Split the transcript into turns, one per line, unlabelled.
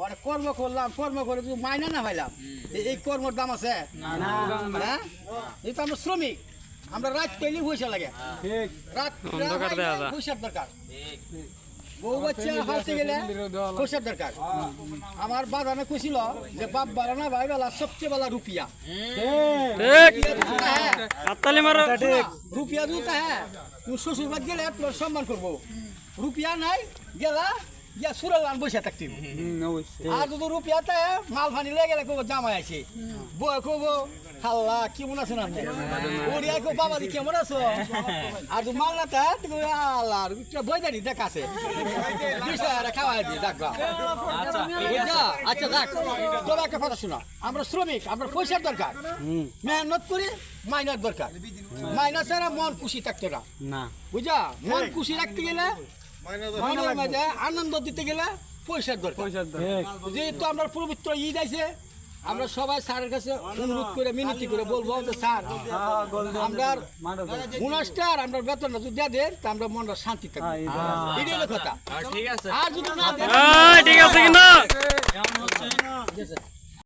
ওরা কর্ম করলাম কর্ম করে যদি মাইনা না পাইলাম এই কর্মর দাম আছে? হ্যাঁ? এই তো আমরা শ্রমিক আমরা রাত পেলে পয়সা লাগে।
ঠিক।
রাত পয়সার দরকার। বউ বাচ্চা হাসতে গেলে পয়সার দরকার। আমার বাগানে কুছিল যে বাপ বাড়ানা ভাই বেলা সবচেয়ে বেলা রুপিয়া। রুপিয়া দুটা হ্যাঁ।
হাততালি
রুপিয়া দুটা হ্যাঁ। তুমি শ্বশুর বাদ গেলে তোর সম্মান করব। রুপিয়া নাই গেলা গিয়া সুরাল আন বসে থাকতে
অবশ্যই।
আর যদি রুপিয়াতে মাল ফানি লেগে গেলে কব জামাই আছে। কব হাল্লা কেমন আছেন আপনি? বাবা দি কেমন আছো? আর তো মাল না তা তুমি আল্লাহ বই জানি বিষয় দেখ বুঝা আচ্ছা দেখ তবে একটা কথা শোনা আমরা শ্রমিক আমরা পয়সার দরকার। মেহনত করি মাইনার দরকার। মাইনা ছাড়া মন খুশি থাকতো না। বুঝা? মন খুশি রাখতে গেলে মনের মাঝে আনন্দ দিতে গেলে পয়সার দরকার। যেহেতু আমরা পবিত্র ঈদ আছে আমরা সবাই স্যারের কাছে অনুরোধ করে মিনতি করে বলব যে স্যার আমরা গুণাস্টার আমরা বেতনটা যদি দেয়া দেন তা আমরা মনটা শান্তি থাকবে। এটাই কথা। আর যদি না
ঠিক আছে কিনা
ঠিক আছে।